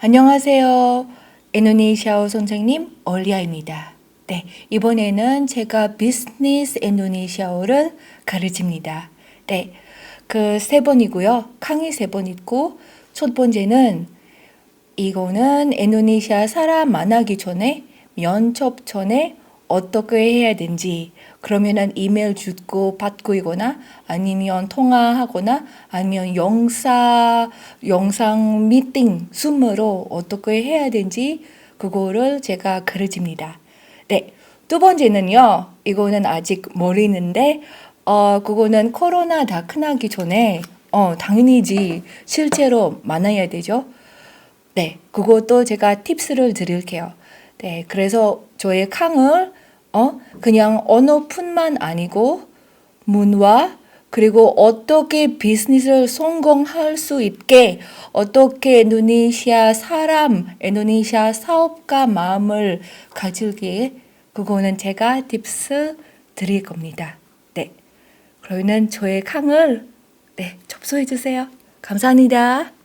안녕하세요. 인도네시아어 선생님 올리아입니다. 네, 이번에는 제가 비즈니스 인도네시아어를 가르칩니다. 네, 그 세 번이고요. 강의 세 번 있고 첫 번째는 이거는 인도네시아 사람 만나기 전에 면접 전에 어떻게 해야 되는지 그러면은 이메일 주고 받고 이거나 아니면 통화하거나 아니면 영상 영상 미팅 줌으로 어떻게 해야 되는지 그거를 제가 가르칩니다. 네. 두 번째는요. 이거는 아직 모르는데 어 그거는 코로나 다 끝나기 전에 어 당연히지 실제로 만나야 되죠. 네, 그것도 제가 팁스를 드릴게요. 네, 그래서 저의 강을 어 그냥 언어뿐만 아니고 문화 그리고 어떻게 비즈니스를 성공할 수 있게 어떻게 인도네시아 사람, 인도네시아 사업가 마음을 가질게 그거는 제가 팁스 드릴 겁니다. 네, 그러면 저의 강을 네 접수해 주세요. 감사합니다.